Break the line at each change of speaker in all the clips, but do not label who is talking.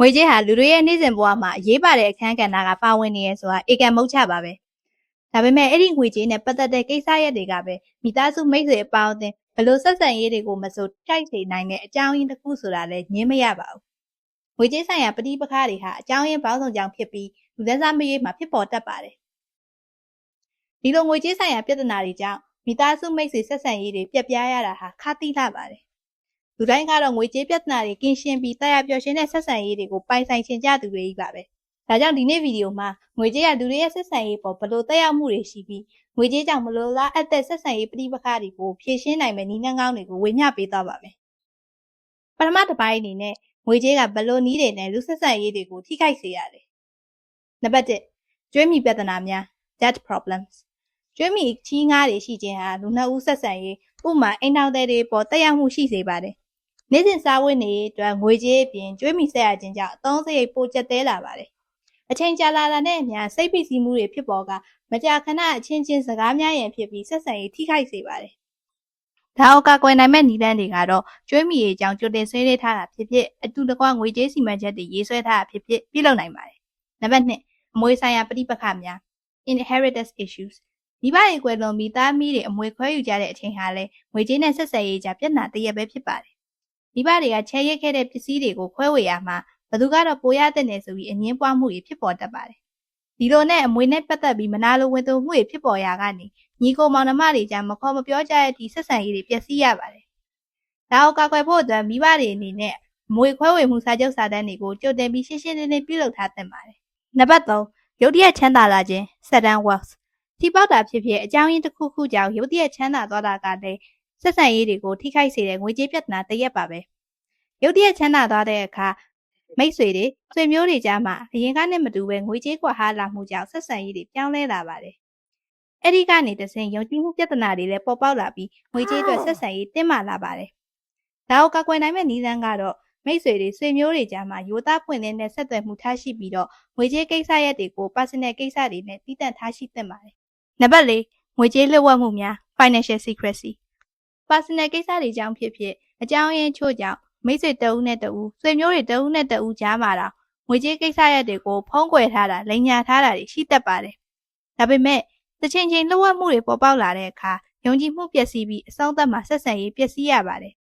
ငွေကြေးဟာလူတွေရဲ့နေ့စဉ်ဘဝမှာအရေးပါတဲ့အခန်းကဏ္ဍကပါဝင်နေရဆိုတာဧကံမုတ်ချပါပဲဒါပေမဲ့အဲ့ဒီငွေကြေးနဲ့ပတ်သက်တဲ့ကိစ္စရပ်တွေကပဲမိသားစုမိတ်ဆွေအပေါင်းအသင်းဘလို့ဆက်ဆံရေးတွေကိုမဆိုတိုက်စေနိုင်တဲ့အကြောင်းရင်းတစ်ခုဆိုတာလည်းညင်းမရပါဘူးငွေကြေးဆိုင်ရာပဋိပက္ခတွေဟာအကြောင်းရင်းပေါင်းစုံကြောင့်ဖြစ်ပြီးလူသားစားမရေးမှာဖြစ်ပေါ်တတ်ပါတယ်ဒီလိုငွေကြေးဆိုင်ရာပြဿနာတွေကြောင့်မိသားစုမိတ်ဆွေဆက်ဆံရေးတွေပြက်ပြားရတာဟာခါတိလာပါတယ် လူတိုင်းကတော့ငွေကြေးပြဿနာတွေကင်းရှင်းပြီးတရားပျော်ရွှင်တဲ့ဆက်ဆံရေးတွေကိုပိုင်ဆိုင်ချင်ကြသူတွေကြီးပါပဲ။ဒါကြောင့်ဒီနေ့ဗီဒီယိုမှာငွေကြေးရလူတွေရဲ့ဆက်ဆံရေးပေါ်ဘယ်လိုတက်ရောက်မှုတွေရှိပြီးငွေကြေးကြောင့်မလိုလားအပ်တဲ့ဆက်ဆံရေးပြဋိပက္ခတွေကိုဖြေရှင်းနိုင်မယ့်နည်းလမ်းကောင်းတွေကိုဝေမျှပေးသွားပါမယ်။ပထမတစ်ပိုင်းအနေနဲ့ငွေကြေးကဘယ်လိုနည်းတွေနဲ့လူဆက်ဆံရေးတွေကိုထိခိုက်စေရလဲ။နံပါတ်1ကျွေးမြီပြဿနာများ debt problems ကျွေးမြီချီးငားတွေရှိခြင်းဟာလူနှစ်ဦးဆက်ဆံရေးဥပမာအိမ်ထောင်တဲ့တွေပေါ်တက်ရောက်မှုရှိစေပါတယ်။ နေ့စဉ်စားဝတ်နေအတွက်ငွေကြေးအပြင်ကျွေးမိဆက်ရခြင်းကြောင့်အသုံးစရိတ်ပိုကျက်သေးလာပါတယ်။အချိန်ကြာလာတာနဲ့အမျှစိတ်ဖိစီးမှုတွေဖြစ်ပေါ်ကမကြာခဏအချင်းချင်းစကားများရင်ဖြစ်ပြီးဆက်ဆံရေးထိခိုက်စေပါတယ်။ဒါအကကွယ်နိုင်မဲ့နည်းလမ်းတွေကတော့ကျွေးမိရေးအကြောင်းကြိုတင်ဆွေးနွေးထားတာဖြစ်ဖြစ်အတူတကွငွေကြေးစီမံချက်တွေရေးဆွဲထားတာဖြစ်ဖြစ်ပြုလုပ်နိုင်ပါတယ်။နံပါတ်2အမွေဆိုင်ရာပဋိပက္ခများ inheritance issues မိဘတွေကွယ်လွန်ပြီးသားမီးတွေအမွေခွဲယူကြတဲ့အချိန်ဟာလဲငွေကြေးနဲ့ဆက်ဆံရေးကြပြဿနာတရက်ပဲဖြစ်ပါတယ် မိဘတွေကချဲရဲခဲ့တဲ့ပစ္စည်းတွေကိုခွဲဝေရမှာဘသူကတော့ပိုရတဲ့နေဆိုပြီးအငင်းပွားမှုတွေဖြစ်ပေါ်တတ်ပါတယ်။ဒီလိုနဲ့အမွေနဲ့ပတ်သက်ပြီးမနာလိုဝင်သွမှုတွေဖြစ်ပေါ်ရာကနေညီကိုမောင်နှမတွေကြားမခေါ်မပြောကြတဲ့ဒီဆက်ဆံရေးတွေပျက်စီးရပါတယ်။ဒါကိုကာကွယ်ဖို့အတွက်မိဘတွေအနေနဲ့မွေခွဲဝေမှုစာချုပ်စာတမ်းတွေကိုကြိုတင်ပြီးရှင်းရှင်းလင်းလင်းပြုလုပ်ထားသင့်ပါတယ်။နံပါတ်3ရုတ်တရက်ချမ်းသာလာခြင်း sudden wealth ထိပေါက်တာဖြစ်ဖြစ်အကြောင်းရင်းတစ်ခုခုကြောင့်ရုတ်တရက်ချမ်းသာသွားတာကလည်း ဆက်ဆံရေးတွေကိုထိခိုက်စေတဲ့ငွေကြေးပြဿနာတရက်ပါပဲရုတ်တရက်ချမ်းသာသွားတဲ့အခါမိတ်ဆွေတွေဆွေမျိုးတွေကြားမှာအရင်ကနဲ့မတူပဲငွေကြေးကွာဟာလာမှုကြောင့်ဆက်ဆံရေးတွေပြောင်းလဲလာပါတယ်အဲ့ဒီကနေတဆင်ယုံကြည်မှုပြဿနာတွေလည်းပေါ်ပေါက်လာပြီးငွေကြေးအတွက်ဆက်ဆံရေးတင်းမာလာပါတယ်ဒါကိုကာကွယ်နိုင်မဲ့နည်းလမ်းကတော့မိတ်ဆွေတွေဆွေမျိုးတွေကြားမှာရိုးသားပွင့်လင်းတဲ့ဆက်သွယ်မှုထားရှိပြီးတော့ငွေကြေးကိစ္စရပ်တွေကို personal ကိစ္စတွေနဲ့တည်တံ့ထားရှိသင့်ပါတယ်နံပါတ်၄ငွေကြေးလွှတ်ဝတ်မှုများ financial secrecy personal ကိစ္စတွေကြောင့်ဖြစ်ဖြစ်အကြောင်းရင်းချို့ကြောင့်မိတ်ဆွေတဦးနဲ့တဦးဆွေမျိုးတွေတဦးနဲ့တဦးကြားမှာတော့ငွေကြေးကိစ္စရပ်တွေကိုဖုံးကွယ်ထားတာလိန်ညာထားတာတွေရှိတတ်ပါတယ်ဒါပေမဲ့တချင်းချင်းလှုပ်ဝက်မှုတွေပေါ်ပေါက်လာတဲ့အခါယုံကြည်မှုပျက်စီးပြီးအဆုံးသတ်မှာဆက်ဆံရေးပျက်စီးရပါတယ်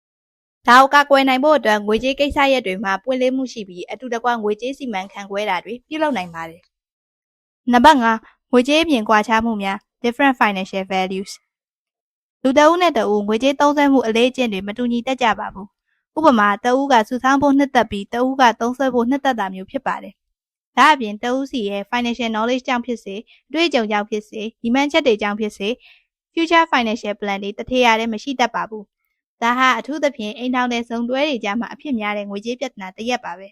ဒါကိုကာကွယ်နိုင်ဖို့အတွက်ငွေကြေးကိစ္စရပ်တွေမှာပွင့်လင်းမှုရှိပြီးအတူတကွငွေကြေးစီမံခန့်ခွဲတာတွေပြုလုပ်နိုင်ပါတယ်နံပါတ်5ငွေကြေးအပြင်ကွာခြားမှုများ different financial values လူတအုပ်နဲ့တအုပ်ငွေကြေးသုံးစွဲမှုအလေးအကျင့်တွေမတူညီတတ်ကြပါဘူးဥပမာတဦးကစုဆောင်းဖို့နှစ်သက်ပြီးတဦးကသုံးစွဲဖို့နှစ်သက်တာမျိုးဖြစ်ပါတယ်။ဒါအပြင်တဦးစီရဲ့ financial knowledge ကြောင့်ဖြစ်စေအတွေ့အကြုံကြောင့်ဖြစ်စေဒီမှန်ချက်တွေကြောင့်ဖြစ်စေ future financial plan တွေတထေရတဲ့မရှိတတ်ပါဘူး။ဒါဟာအထူးသဖြင့်အိမ်ထောင်တဲ့ဇုံတွဲတွေကြားမှာအဖြစ်များတဲ့ငွေကြေးပြဿနာတစ်ရက်ပါပဲ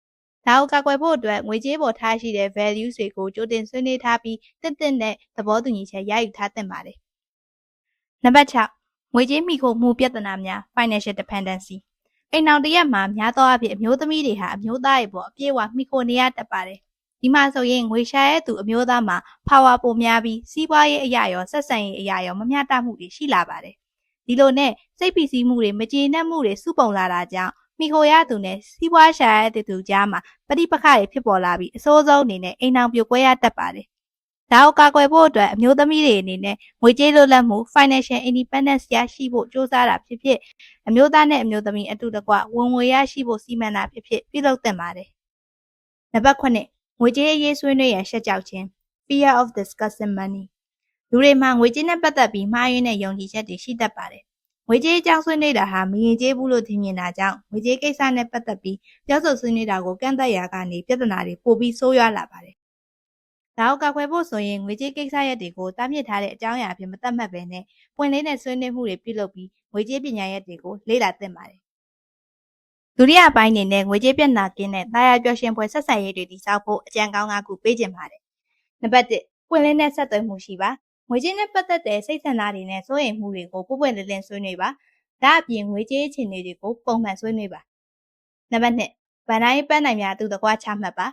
။ဒါကိုကာကွယ်ဖို့အတွက်ငွေကြေးပေါ်ထားရှိတဲ့ values တွေကိုကြိုတင်ဆွေးနွေးထားပြီးတင့်တင့်နဲ့သဘောတူညီချက်ရယူထားသင့်ပါတယ်။ နံပါတ်6ငွေကြေးမိခိုမှုပြဿနာများ financial dependency အိမ်အောင်တရက်မှာများသောအားဖြင့်အမျိုးသမီးတွေဟာအမျိုးသားတွေပေါ်အပြည့်အဝမှီခိုနေရတတ်ပါတယ်။ဒီမှာဆိုရင်ငွေရှာရဲ့သူအမျိုးသားမှာ power ပိုများပြီးစီးပွားရေးအရာရောဆက်ဆံရေးအရာရောမမျှတမှုတွေရှိလာပါတယ်။ဒီလိုနဲ့စိတ်ပီစီးမှုတွေမကျေနပ်မှုတွေစုပုံလာတာကြောင့်မိခိုရသူနဲ့စီးပွားရှာရဲ့သူကြားမှာပဋိပက္ခတွေဖြစ်ပေါ်လာပြီးအဆိုးဆုံးအနေနဲ့အိမ်အောင်ပြိုကွဲရတတ်ပါတယ် ဒါကိုကာကွယ်ဖို့အတွက်အမျိုးသမီးတွေအနေနဲ့ငွေကြေးလွတ်လပ်မှု financial independence ရရှိဖို့စ조사တာဖြစ်ဖြစ်အမျိုးသားနဲ့အမျိုးသမီးအတူတကွဝင်ငွေရရှိဖို့စီမံတာဖြစ်ဖြစ်ပြုလုပ်သင့်ပါတယ်။နံပါတ်9ငွေကြေးအရေးဆွေးနွေးရန်ရှက်ကြောက်ခြင်း fear of discussing money လူတွေမှာငွေကြေးနဲ့ပတ်သက်ပြီးမှားယွင်းတဲ့ယုံကြည်ချက်တွေရှိတတ်ပါတယ်။ငွေကြေးအကြောင်းဆွေးနွေးတာဟာမရင်ကျေးဘူးလို့ထင်မြင်တာကြောင့်ငွေကြေးကိစ္စနဲ့ပတ်သက်ပြီးပြောဆိုဆွေးနွေးတာကိုကန့်သက်ရာကနေပြဿနာတွေပိုပြီးဆိုးရွားလာပါတယ် ဒါကိုကာကွယ်ဖို့ဆိုရင်ငွေကြေးကိစ္စရပ်တွေကိုတားမြစ်ထားတဲ့အကြောင်းအရာအဖြစ်မသတ်မှတ်ဘဲနဲ့ပွင့်လင်းတဲ့ဆွေးနွေးမှုတွေပြုလုပ်ပြီးငွေကြေးပညာရပ်တွေကိုလေ့လာသင့်ပါတယ်။ဒုတိယပိုင်းအနေနဲ့ငွေကြေးပြဿနာကင်းတဲ့တာယာပျော်ရွှင်ပွဲဆက်ဆံရေးတွေတည်ဆောက်ဖို့အကြံကောင်း၅ခုပေးခြင်းပါတယ်။နံပါတ်1ပွင့်လင်းတဲ့ဆက်သွယ်မှုရှိပါငွေကြေးနဲ့ပတ်သက်တဲ့စိတ်ဆန္ဒတွေနဲ့စိုးရိမ်မှုတွေကိုပွပွင့်လင်းလင်းဆွေးနွေးပါဒါအပြင်ငွေကြေးအခြေအနေတွေကိုပုံမှန်ဆွေးနွေးပါနံပါတ်2ဗန်တိုင်းပန်းနိုင်များသူတကွာချမှတ်ပါ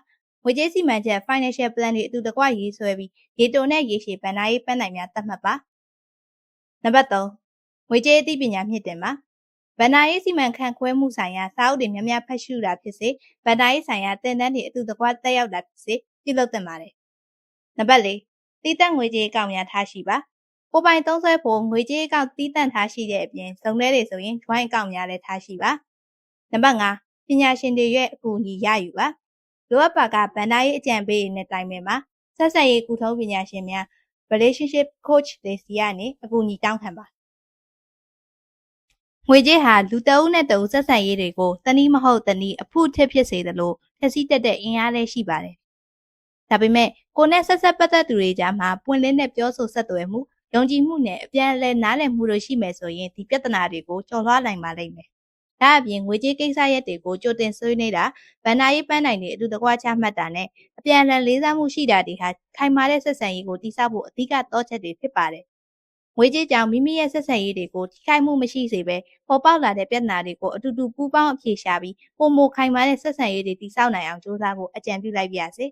ငွေကြေးစီမံချက် financial plan တွေအတူတကွရေးဆွဲပြီးရေတိုနဲ့ရေရှည်ဗန်နာရေးပန်းနိုင်များသတ်မှတ်ပါနံပါတ်3ငွေကြေးအသိပညာမြင့်တင်ပါဗန္ဒာရေးစီမံခန့်ခွဲမှုဆိုင်ရာစာအုပ်တွေများများဖတ်ရှုတာဖြစ်စေဗန္ဒာရေးဆိုင်ရာသင်တန်းတွေအတူတကွတက်ရောက်တာဖြစ်စေပြုလုပ်သင့်ပါတယ်။နံပါတ်၄တည်တံ့ငွေကြေးအကောင့်များထားရှိပါကိုယ်ပိုင်သုံးစွဲဖို့ငွေကြေးအကောင့်တည်တံ့ထားရှိတဲ့အပြင်စုံလဲတွေဆိုရင် joint အကောင့်များလည်းထားရှိပါနံပါတ်5ပညာရှင်တွေရဲ့အကူအညီရယူပါ လိုအပ်ပါကဗန္ဒာရေးအကြံပေးတွေနဲ့တိုင်ပင်ပါဆက်ဆက်ရေးကုထုံးပညာရှင်များ relationship coach တွေစီကနေအကူအညီတောင်းခံပါငွေကြေးဟာလူတအုပ်နဲ့တအုပ်ဆက်ဆံရေးတွေကိုတနည်းမဟုတ်တနည်းအဖို့ထစ်ဖြစ်စေသလိုထက်စီးတက်တဲ့အင်အားလည်းရှိပါတယ်။ဒါပေမဲ့ကိုနဲ့ဆက်ဆက်ပတ်သက်သူတွေကြားမှာပွင့်လင်းတဲ့ပြောဆိုဆက်သွယ်မှုယုံကြည်မှုနဲ့အပြန်အလှန်နားလည်မှုတို့ရှိမယ်ဆိုရင်ဒီပြဿနာတွေကိုကျော်လွှားနိုင်ပါလိမ့်မယ်။ ဒါအပြင်ငွေကြေးကိစ္စရပ်တွေကိုကြိုတင်ဆွေးနွေးတာဗန္နာရေးပန်းနိုင်တွေအတူတကွချမှတ်တာနဲ့အပြန်အလှန်လေးစားမှုရှိတာတွေဟာခိုင်မာတဲ့ဆက်ဆံရေးကိုတည်ဆောက်ဖို့အဓိကတော့ချက်တွေဖြစ်ပါတယ်ငွေကြေးကြောင့်မိမိရဲ့ဆက်ဆံရေးတွေကိုထိခိုက်မှုမရှိစေဘဲပေါ်ပေါက်လာတဲ့ပြဿနာတွေကိုအတူတူပူးပေါင်းအဖြေရှာပြီးပုံမခိုင်မာတဲ့ဆက်ဆံရေးတွေတည်ဆောက်နိုင်အောင်ကြိုးစားဖို့အကြံပြုလိုက်ပါရစေ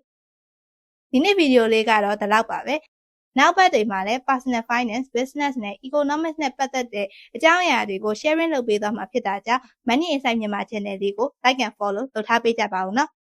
။ဒီနေ့ဗီဒီယိုလေးကတော့ဒီလောက်ပါပဲ။ နောက်ပတ်တွေမှာလည်း personal finance, business နဲ့ economics နဲ့ပတ်သက်တဲ့အကြောင်းအရာတွေကို sharing လုပ်ပေးသွားမှာဖြစ်တာကြောင့် Money Insight မြန်မာ channel လေးကို like and follow လုပ်ထားပေးကြပါဦးနော်။